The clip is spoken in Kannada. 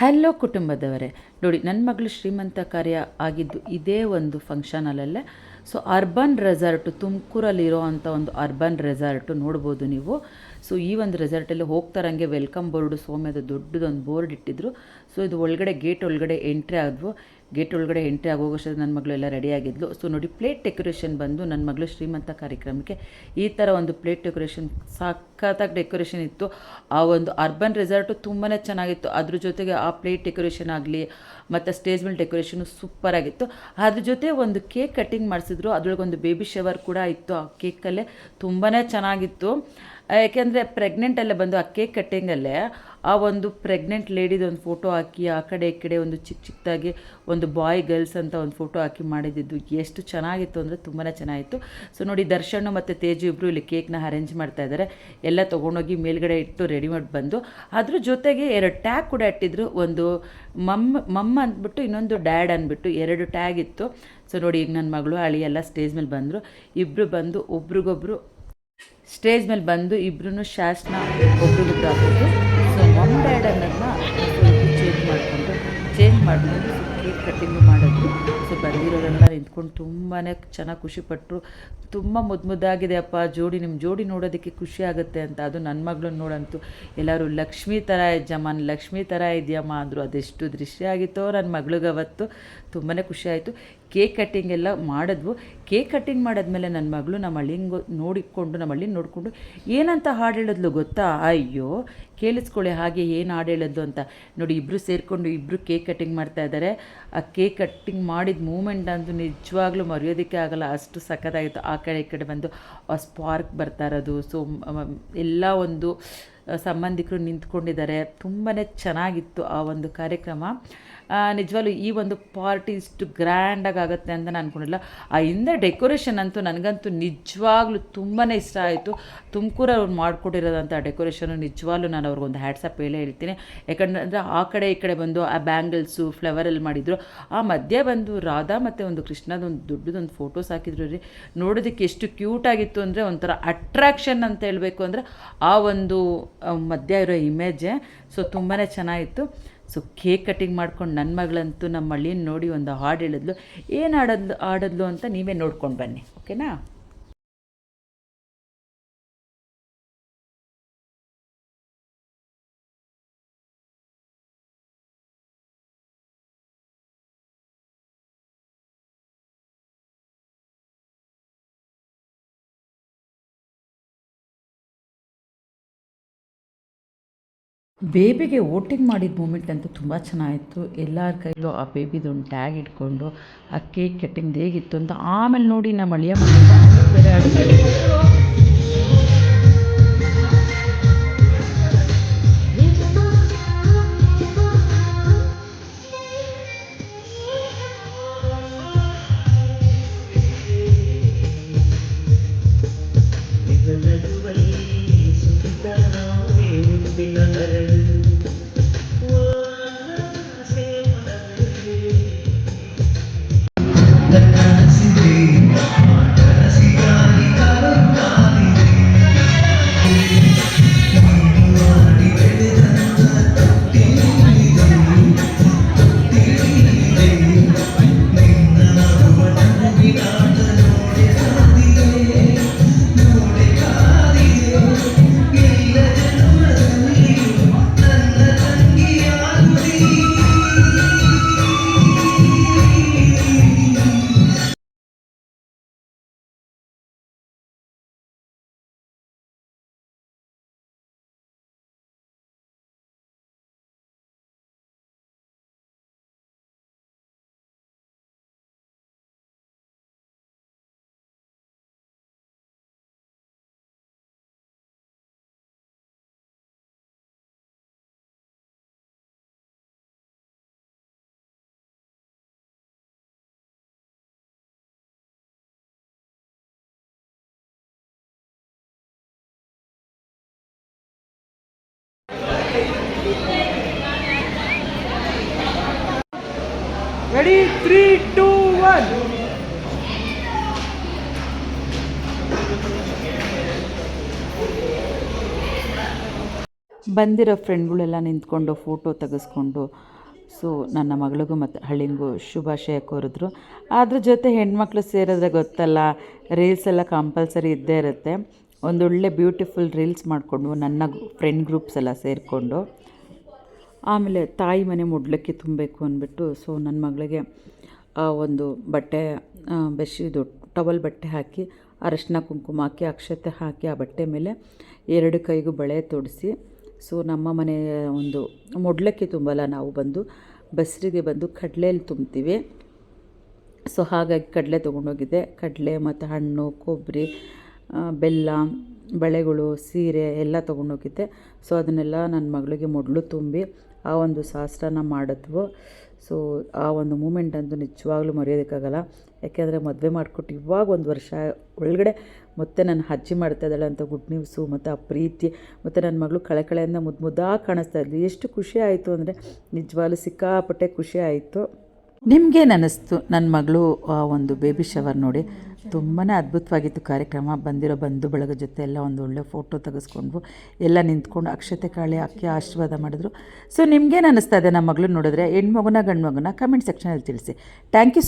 ಹಲೋ ಕುಟುಂಬದವರೇ. ನೋಡಿ ನನ್ನ ಮಗಳು ಶ್ರೀಮಂತ ಕಾರ್ಯ ಆಗಿದ್ದು ಇದೇ ಒಂದು ಫಂಕ್ಷನಲ್ಲೇ ಸೊ ಅರ್ಬನ್ ರೆಸಾರ್ಟು ತುಮಕೂರಲ್ಲಿರೋ ಅಂಥ ಒಂದು ಅರ್ಬನ್ ರೆಸಾರ್ಟು ನೋಡ್ಬೋದು ನೀವು. ಸೊ ಈ ಒಂದು ರೆಸಾರ್ಟಲ್ಲಿ ಹೋಗ್ತಾರಂಗೆ ವೆಲ್ಕಮ್ ಬೋರ್ಡು ಸೋಮ್ಯದ ದೊಡ್ಡದೊಂದು ಬೋರ್ಡ್ ಇಟ್ಟಿದ್ರು. ಸೊ ಇದು ಒಳಗಡೆ ಗೇಟ್ ಒಳಗಡೆ ಎಂಟ್ರಿ ಆದ್ವು. ಗೇಟ್ ಒಳಗಡೆ ಎಂಟ್ರಿ ಆಗೋಗೋಷ್ಟು ನನ್ನ ಮಗಳು ಎಲ್ಲ ರೆಡಿ ಆಗಿದ್ಲು. ಸೊ ನೋಡಿ ಪ್ಲೇಟ್ ಡೆಕೋರೇಷನ್ ಬಂದು ನನ್ನ ಮಗಳು ಶ್ರೀಮಂತ ಕಾರ್ಯಕ್ರಮಕ್ಕೆ ಈ ಥರ ಒಂದು ಪ್ಲೇಟ್ ಡೆಕೋರೇಷನ್ ಸಖತ್ತಾಗಿ ಡೆಕೋರೇಷನ್ ಇತ್ತು. ಆ ಒಂದು ಅರ್ಬನ್ ರೆಸಾರ್ಟು ತುಂಬಾ ಚೆನ್ನಾಗಿತ್ತು. ಅದ್ರ ಜೊತೆಗೆ ಆ ಪ್ಲೇಟ್ ಡೆಕೋರೇಷನ್ ಆಗಲಿ, ಮತ್ತು ಸ್ಟೇಜ್ ಮೇಲೆ ಡೆಕೋರೇಷನು ಸೂಪರಾಗಿತ್ತು ಅದ್ರ ಜೊತೆ ಒಂದು ಕೇಕ್ ಕಟ್ಟಿಂಗ್ ಮಾಡಿಸಿದ್ರು. ಅದ್ರೊಳಗೊಂದು ಬೇಬಿ ಶವರ್ ಕೂಡ ಇತ್ತು. ಆ ಕೇಕಲ್ಲೇ ತುಂಬಾ ಚೆನ್ನಾಗಿತ್ತು. ಯಾಕೆಂದರೆ ಪ್ರೆಗ್ನೆಂಟಲ್ಲೇ ಬಂದು ಆ ಕೇಕ್ ಕಟ್ಟಿಂಗಲ್ಲೇ ಆ ಒಂದು ಪ್ರೆಗ್ನೆಂಟ್ ಲೇಡಿದು ಒಂದು ಫೋಟೋ ಹಾಕಿ, ಆ ಕಡೆ ಈ ಕಡೆ ಒಂದು ಚಿಕ್ಕ ಚಿಕ್ಕದಾಗಿ ಒಂದು ಬಾಯ್ ಗರ್ಲ್ಸ್ ಅಂತ ಒಂದು ಫೋಟೋ ಹಾಕಿ ಮಾಡಿದ್ದು ಎಷ್ಟು ಚೆನ್ನಾಗಿತ್ತು ಅಂದರೆ ತುಂಬಾ ಚೆನ್ನಾಗಿತ್ತು. ಸೊ ನೋಡಿ, ದರ್ಶನ್ ಮತ್ತು ತೇಜು ಇಬ್ಬರು ಇಲ್ಲಿ ಕೇಕ್ನ ಅರೇಂಜ್ ಮಾಡ್ತಾ ಇದ್ದಾರೆ ಎಲ್ಲ ತೊಗೊಂಡೋಗಿ ಮೇಲ್ಗಡೆ ಇಟ್ಟು ರೆಡಿ ಮಾಡಿ ಬಂದು, ಅದ್ರ ಜೊತೆಗೆ ಎರಡು ಟ್ಯಾಗ್ ಕೂಡ ಇಟ್ಟಿದ್ರು. ಒಂದು ಮಮ್ಮ ಮಮ್ಮ ಅಂದ್ಬಿಟ್ಟು ಇನ್ನೊಂದು ಡ್ಯಾಡ್ ಅಂದ್ಬಿಟ್ಟು ಎರಡು ಟ್ಯಾಗ್ ಇತ್ತು. ಸೊ ನೋಡಿ, ಈಗ ನನ್ನ ಮಗಳು, ಅಳಿ ಎಲ್ಲ ಸ್ಟೇಜ್ ಮೇಲೆ ಬಂದರು. ಇಬ್ಬರು ಬಂದು, ಒಬ್ರಿಗೊಬ್ರು ಸ್ಟೇಜ್ ಮೇಲೆ ಬಂದು ಇಬ್ರು ಶಾಸ್ನ ಒಬ್ರಿಗೊಬ್ರು ಹಾಕಿದ್ರು. ಮಮ್ ಚೇಂಜ್ ಮಾಡಿಕೊಂಡು ಚೇಂಜ್ ಮಾಡಿಕೊಂಡು ಕೇಕ್ ಕಟ್ಟಿಂಗು ಮಾಡಿದ್ರು. ಸೊ ಬಂದಿರೋರೆಲ್ಲ ನಿಂತ್ಕೊಂಡು ತುಂಬಾ ಚೆನ್ನಾಗಿ ಖುಷಿಪಟ್ಟರು ತುಂಬ ಮುದ್ದು ಮುದ್ದಾಗಿದೆ ಅಪ್ಪ, ಜೋಡಿ ನಿಮ್ಮ ಜೋಡಿ ನೋಡೋದಕ್ಕೆ ಖುಷಿ ಆಗುತ್ತೆ ಅಂತ. ಅದು ನನ್ನ ಮಗಳನ್ನ ನೋಡಂತೂ ಎಲ್ಲರೂ, ಲಕ್ಷ್ಮಿ ಥರ ಇದ್ದಮ್ಮ ಲಕ್ಷ್ಮಿ ಥರ ಇದೆಯಮ್ಮ ಅಂದರು. ಅದೆಷ್ಟು ದೃಶ್ಯ ಆಗಿತ್ತೋ ನನ್ನ ಮಗಳಿಗೆ ಅವತ್ತು ತುಂಬಾ ಖುಷಿ ಆಯಿತು. ಕೇಕ್ ಕಟ್ಟಿಂಗ್ ಎಲ್ಲ ಮಾಡಿದ್ವು. ಕೇಕ್ ಕಟ್ಟಿಂಗ್ ಮಾಡಿದ್ಮೇಲೆ ನನ್ನ ಮಗಳು ನಮ್ಮ ಹಳ್ಳಿಂಗು ನೋಡಿಕೊಂಡು ನಮ್ಮ ಹಳ್ಳಿನ ನೋಡಿಕೊಂಡು, ಏನಂತ ಹಾಡು ಹೇಳಿದ್ಲು ಗೊತ್ತಾ? ಅಯ್ಯೋ ಕೇಳಿಸ್ಕೊಳ್ಳಿ ಹಾಗೆ ಏನು ಹಾಡು ಹೇಳೋದು ಅಂತ. ನೋಡಿ ಇಬ್ಬರು ಸೇರಿಕೊಂಡು ಇಬ್ಬರು ಕೇಕ್ ಕಟ್ಟಿಂಗ್ ಮಾಡ್ತಾ ಇದ್ದಾರೆ ಆ ಕೇಕ್ ಕಟ್ಟಿಂಗ್ ಮಾಡಿದ ಮೂಮೆಂಟ್ ಅಂತೂ ನಿಜವಾಗ್ಲೂ ಮರೆಯೋದಕ್ಕೆ ಆಗಲ್ಲ. ಅಷ್ಟು ಸಖತ್ತಾಗಿತ್ತು. ಆ ಕಡೆ, ಈ ಕಡೆ ಬಂದು ಆ ಸ್ಪಾರ್ಕ್ ಬರ್ತಾ ಇರೋದು. ಸೊ ಎಲ್ಲ ಒಂದು ಸಂಬಂಧಿಕರು ನಿಂತ್ಕೊಂಡಿದ್ದಾರೆ. ತುಂಬಾ ಚೆನ್ನಾಗಿತ್ತು ಆ ಒಂದು ಕಾರ್ಯಕ್ರಮ. ನಿಜವಾಗ್ಲೂ ಈ ಒಂದು ಪಾರ್ಟಿ ಇಷ್ಟು ಗ್ರ್ಯಾಂಡಾಗಿ ಆಗುತ್ತೆ ಅಂತ ನಾನು ಅಂದ್ಕೊಂಡಿಲ್ಲ ಆ ಹಿಂದೆ ಡೆಕೋರೇಷನ್ ಅಂತೂ ನನಗಂತೂ ನಿಜವಾಗ್ಲೂ ತುಂಬಾ ಇಷ್ಟ ಆಯಿತು. ತುಮಕೂರು ಅವ್ರು ಮಾಡಿಕೊಟ್ಟಿರೋದಂಥ ಡೆಕೋರೇಷನು ನಿಜವಾಗ್ಲೂ ನಾನು ಅವ್ರಿಗೊಂದು ಹ್ಯಾಟ್ಸಪ್ ಹೇಳೇ ಹೇಳ್ತೀನಿ. ಯಾಕಂದರೆ ಆ ಕಡೆ ಈ ಕಡೆ ಬಂದು ಆ ಬ್ಯಾಂಗಲ್ಸು ಫ್ಲವರಲ್ಲಿ ಮಾಡಿದರು. ಆ ಮಧ್ಯೆ ಬಂದು ರಾಧಾ ಮತ್ತು ಒಂದು ಕೃಷ್ಣದೊಂದು ದೊಡ್ಡದೊಂದು ಫೋಟೋಸ್ ಹಾಕಿದ್ರು ರೀ. ನೋಡೋದಕ್ಕೆ ಎಷ್ಟು ಕ್ಯೂಟಾಗಿತ್ತು ಅಂದರೆ ಒಂಥರ ಅಟ್ರಾಕ್ಷನ್ ಅಂತ ಹೇಳಬೇಕು ಅಂದರೆ ಆ ಒಂದು ಮಧ್ಯ ಇರೋ ಇಮೇಜೇ ಸೊ ತುಂಬಾ ಚೆನ್ನಾಗಿತ್ತು. ಸೊ ಕೇಕ್ ಕಟ್ಟಿಂಗ್ ಮಾಡ್ಕೊಂಡು ನನ್ನ ಮಗಳಂತೂ ನಮ್ಮ ಹಳ್ಳಿನ ನೋಡಿ ಒಂದು ಹಾಡು ಹೇಳಿದ್ಲು. ಏನು ಹಾಡದ್ಲು ಹಾಡದ್ಲು ಅಂತ ನೀವೇ ನೋಡ್ಕೊಂಡು ಬನ್ನಿ ಓಕೆನಾ ಬೇಬಿಗೆ ವೋಟಿಂಗ್ ಮಾಡಿದ ಮೂಮೆಂಟ್ ಅಂತೂ ತುಂಬ ಚೆನ್ನಾಗಿತ್ತು. ಎಲ್ಲರ ಕೈಲೂ ಆ ಬೇಬಿದೊಂದು ಟ್ಯಾಗ್ ಇಟ್ಕೊಂಡು, ಆ ಕೇಕ್ ಕಟ್ಟಿಂಗ್ ಹೇಗಿತ್ತು? ಅಂತ ಆಮೇಲೆ ನೋಡಿ ನಮ್ಮ ಅಳಿಯ ಮನೆ ಬೇರೆ ಅಡುಗೆ Ready? Three, two, one. ಬಂದಿರೋ ಫ್ರೆಂಡ್ಗಳೆಲ್ಲ ನಿಂತ್ಕೊಂಡು ಫೋಟೋ ತೆಗೆಸ್ಕೊಂಡು ಸೊ ನನ್ನ ಮಗಳಿಗೂ ಮತ್ತು ಹಳ್ಳಿಗೂ ಶುಭಾಶಯ ಕೋರಿದ್ರು ಅದ್ರ ಜೊತೆ ಹೆಣ್ಮಕ್ಳು ಸೇರಿದ್ರೆ ಗೊತ್ತಲ್ಲ ರೀಲ್ಸ್ ಎಲ್ಲ ಕಂಪಲ್ಸರಿ ಇದ್ದೇ ಇರುತ್ತೆ ಒಂದೊಳ್ಳೆ ಬ್ಯೂಟಿಫುಲ್ ರೀಲ್ಸ್ ಮಾಡಿಕೊಂಡು ನನ್ನ ಫ್ರೆಂಡ್ ಗ್ರೂಪ್ಸ್ ಎಲ್ಲ ಸೇರಿಕೊಂಡು ಆಮೇಲೆ ತಾಯಿ ಮನೆ ಮುಡ್ಲಕ್ಕಿ ತುಂಬಬೇಕು ಅಂದ್ಬಿಟ್ಟು ಸೊ ನನ್ನ ಮಗಳಿಗೆ ಒಂದು ಬಟ್ಟೆ ಬೆಶಿದು ಟವಲ್ ಬಟ್ಟೆ ಹಾಕಿ, ಅರಶಿನ ಕುಂಕುಮ ಹಾಕಿ, ಅಕ್ಷತೆ ಹಾಕಿ, ಆ ಬಟ್ಟೆ ಮೇಲೆ ಎರಡು ಕೈಗೂ ಬಳೆ ತೊಡಿಸಿ ಸೊ ನಮ್ಮ ಮನೆಯ ಒಂದು ಮುಡ್ಲಕ್ಕಿ ತುಂಬಲ್ಲ ನಾವು ಬಂದು, ಬಸ್ರಿಗೆ ಬಂದು ಕಡಲೆಯಲ್ಲಿ ತುಂಬ್ತೀವಿ. ಸೊ ಹಾಗಾಗಿ ಕಡಲೆ ತೊಗೊಂಡೋಗಿದ್ದೆ. ಕಡಲೆ ಮತ್ತು ಹಣ್ಣು ಕೊಬ್ಬರಿ ಬೆಲ್ಲ ಬಳೆಗಳು, ಸೀರೆ ಎಲ್ಲ ತೊಗೊಂಡೋಗಿದ್ದೆ. ಸೊ ಅದನ್ನೆಲ್ಲ ನನ್ನ ಮಗಳಿಗೆ ಮೊದಲು ತುಂಬಿ ಆ ಒಂದು ಶಾಸ್ತ್ರನ ಮಾಡಿದ್ವು. ಸೊ ಆ ಒಂದು ಮೂಮೆಂಟ್ ಅಂತೂ ನಿಜವಾಗ್ಲೂ ಮರೆಯೋದಕ್ಕಾಗಲ್ಲ. ಯಾಕೆಂದರೆ ಮದುವೆ ಮಾಡಿಕೊಟ್ಟು ಇವಾಗ ಒಂದು ವರ್ಷ ಒಳಗಡೆ ಮತ್ತೆ ನನ್ನ ಅಜ್ಜಿ ಮಾಡ್ತಾ ಇದ್ದಾಳೆ ಅಂತ ಗುಡ್ ನ್ಯೂಸು ಮತ್ತು ಆ ಪ್ರೀತಿ ಮತ್ತು ನನ್ನ ಮಗಳು ಕಳೆ ಕಳೆಯಿಂದ ಮುದ್ದು ಮುದ್ದಾಗಿ ಕಾಣಿಸ್ತಾ ಇದ್ಲು. ಎಷ್ಟು ಖುಷಿ ಆಯಿತು ಅಂದರೆ ನಿಜವಾಗ್ಲೂ ಸಿಕ್ಕಾಪಟ್ಟೆ ಖುಷಿ ಆಯಿತು. ನಿಮಗೆ ಅನ್ನಿಸ್ತು ನನ್ನ ಮಗಳು ಆ ಒಂದು ಬೇಬಿ ಶವರ್ ನೋಡಿ? ತುಂಬಾ ಅದ್ಭುತವಾಗಿತ್ತು ಕಾರ್ಯಕ್ರಮ. ಬಂದಿರೋ ಬಂಧು ಬಳಗ ಜೊತೆ ಎಲ್ಲ ಒಂದು ಒಳ್ಳೆ ಫೋಟೋ ತೆಗೆಸ್ಕೊಂಡ್ವು ಎಲ್ಲ ನಿಂತ್ಕೊಂಡು ಅಕ್ಷತೆ ಕಾಳೆ ಅಕ್ಕಿ ಆಶೀರ್ವಾದ ಮಾಡಿದ್ರು. ಸೊ ನಿಮ್ಗೇನು ಅನ್ನಿಸ್ತಾ ಇದೆ ನಮ್ಮ ಮಗಳು ನೋಡಿದ್ರೆ? ಹೆಣ್ಮಗುನ ಗಂಡು ಮಗುನ ಕಮೆಂಟ್ ಸೆಕ್ಷನಲ್ಲಿ ತಿಳಿಸಿ. Thank you